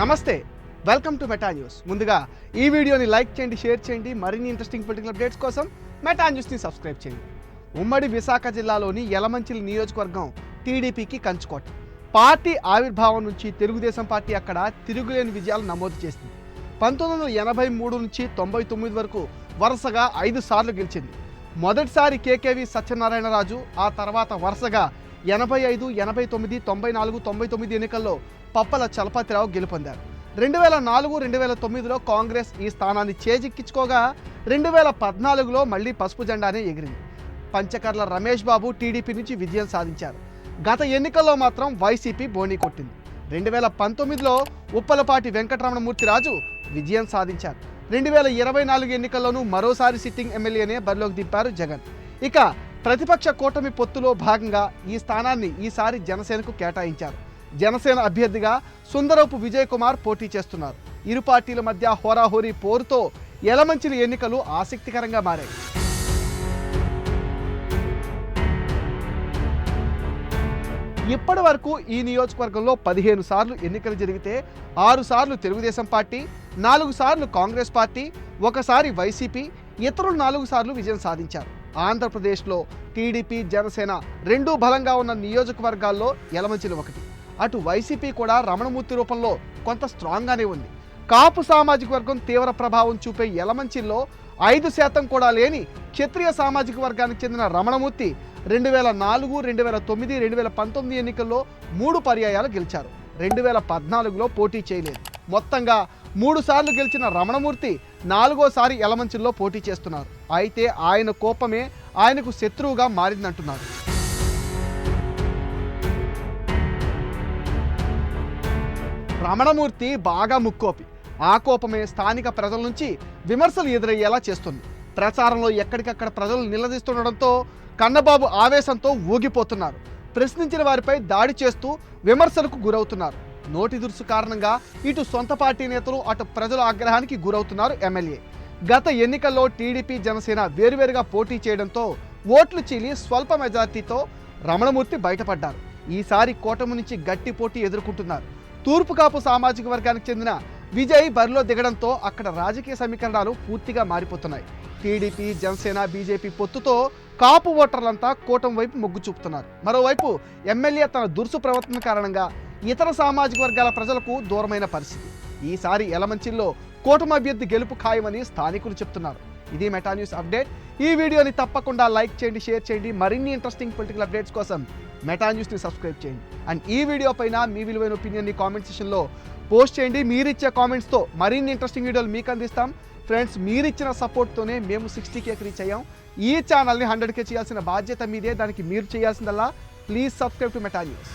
నమస్తే welcome to Meta news ముందుగా ఈ వీడియోని లైక్ చేయండి షేర్ చేయండి మరిన్ని ఇంట్రెస్టింగ్ పొలిటికల్ అప్డేట్స్ కోసం మెటా న్యూస్ని సబ్స్క్రైబ్ చేయండి. ఉమ్మడి విశాఖ జిల్లాలోని యలమంచిలి నియోజకవర్గం టీడీపీకి కంచుకోట. పార్టీ ఆవిర్భావం నుంచి తెలుగుదేశం పార్టీ అక్కడ తిరుగులేని విజయాలు నమోదు చేసింది. పంతొమ్మిది వందల ఎనభై మూడు నుంచి తొంభై తొమ్మిది వరకు వరుసగా ఐదు సార్లు గెలిచింది. మొదటిసారి కేకేవి సత్యనారాయణరాజు ఆ తర్వాత వరుసగా ఎనభై ఐదు ఎనభై తొమ్మిది తొంభై నాలుగు తొంభై తొమ్మిది ఎన్నికల్లో పప్పల చలపతిరావు గెలుపొందారు. రెండు వేల నాలుగు రెండు వేల తొమ్మిదిలో కాంగ్రెస్ ఈ స్థానాన్ని చేజిక్కించుకోగా రెండు వేల పద్నాలుగులో మళ్ళీ పసుపు జెండానే ఎగిరింది. పంచకర్ల రమేష్ బాబు టీడీపీ నుంచి విజయం సాధించారు. గత ఎన్నికల్లో మాత్రం వైసీపీ బోణీ కొట్టింది. రెండు వేల పంతొమ్మిదిలో ఉప్పలపాటి వెంకటరమణమూర్తి రాజు విజయం సాధించారు. రెండు వేల ఇరవై నాలుగు ఎన్నికల్లోనూ మరోసారి సిట్టింగ్ ఎమ్మెల్యేనే బరిలోకి దింపారు జగన్. ఇక ప్రతిపక్ష కూటమి పొత్తులో భాగంగా ఈ స్థానాన్ని ఈసారి జనసేనకు కేటాయించారు. జనసేన అభ్యర్థిగా సుందరపు విజయ్ కుమార్ పోటీ చేస్తున్నారు. ఇరు పార్టీల మధ్య హోరాహోరీ పోరుతో ఎలమంచిన ఎన్నికలు ఆసక్తికరంగా మారాయి. ఇప్పటి వరకు ఈ నియోజకవర్గంలో పదిహేను సార్లు ఎన్నికలు జరిగితే ఆరు సార్లు తెలుగుదేశం పార్టీ నాలుగు సార్లు కాంగ్రెస్ పార్టీ ఒకసారి వైసీపీ ఇతరులు నాలుగు సార్లు విజయం సాధించారు. ఆంధ్రప్రదేశ్లో టీడీపీ జనసేన రెండూ బలంగా ఉన్న నియోజకవర్గాల్లో ఎలమంచిలు ఒకటి. అటు వైసీపీ కూడా రమణమూర్తి రూపంలో కొంత స్ట్రాంగ్గానే ఉంది. కాపు సామాజిక వర్గం తీవ్ర ప్రభావం చూపే ఎలమంచిల్లో ఐదు శాతం కూడా లేని క్షత్రియ సామాజిక వర్గానికి చెందిన రమణమూర్తి రెండు వేల నాలుగు రెండు వేల తొమ్మిది రెండు వేల పంతొమ్మిది ఎన్నికల్లో మూడు పర్యాయాలు గెలిచారు. రెండు వేల పద్నాలుగులో పోటీ చేయలేదు. మొత్తంగా మూడుసార్లు గెలిచిన రమణమూర్తి నాలుగోసారి యలమంచిల్లో పోటీ చేస్తున్నారు. అయితే ఆయన కోపమే ఆయనకు శత్రువుగా మారిందంటున్నారు. రమణమూర్తి బాగా ముక్కోపి. ఆ కోపమే స్థానిక ప్రజల నుంచి విమర్శలు ఎదురయ్యేలా చేస్తుంది. ప్రచారంలో ఎక్కడికక్కడ ప్రజలు నిలదీస్తుండడంతో కన్నబాబు ఆవేశంతో ఊగిపోతున్నారు. ప్రశ్నించిన వారిపై దాడి చేస్తూ విమర్శలకు గురవుతున్నారు. నోటి దురుసు కారణంగా ఇటు సొంత పార్టీ నేతలు అటు ప్రజల ఆగ్రహానికి గురవుతున్నారు ఎమ్మెల్యే. గత ఎన్నికల్లో టీడీపీ జనసేన వేరువేరుగా పోటీ చేయడంతో ఓట్లు చీలి స్వల్ప మెజార్టీతో రమణమూర్తి బయటపడ్డారు. ఈసారి కూటమి నుంచి గట్టి పోటీ ఎదుర్కొంటున్నారు. తూర్పు కాపు సామాజిక వర్గానికి చెందిన విజయ్ బరిలో దిగడంతో అక్కడ రాజకీయ సమీకరణాలు పూర్తిగా మారిపోతున్నాయి. టీడీపీ జనసేన బీజేపీ పొత్తుతో కాపు ఓటర్లంతా కూటమి వైపు మొగ్గు చూపుతున్నారు. మరోవైపు ఎమ్మెల్యే తన దురుసు ప్రవర్తన కారణంగా ఇతర సామాజిక వర్గాల ప్రజలకు దూరమైన పరిస్థితి. ఈసారి ఎలమంచిల్లో కూటమి అభ్యర్థి గెలుపు ఖాయమని స్థానికులు చెప్తున్నారు. ఇది మెటా న్యూస్ అప్డేట్. ఈ వీడియోని తప్పకుండా లైక్ చేయండి షేర్ చేయండి. మరిన్ని ఇంట్రెస్టింగ్ పొలిటికల్ అప్డేట్స్ కోసం మెటా న్యూస్ని సబ్స్క్రైబ్ చేయండి. అండ్ ఈ వీడియో పైన మీ విలువైన ఒపీనియన్ని కామెంట్ సెషన్లో పోస్ట్ చేయండి. మీరిచ్చే కామెంట్స్తో మరిన్ని ఇంట్రెస్టింగ్ వీడియోలు మీకు అందిస్తాం. ఫ్రెండ్స్ మీరిచ్చిన సపోర్ట్తోనే మేము సిక్స్టీ కేకి రీచ్ అయ్యాం. ఈ ఛానల్ని హండ్రెడ్ కే చేయాల్సిన బాధ్యత మీదే. దానికి మీరు చేయాల్సిందల్లా. Please subscribe to Meta news.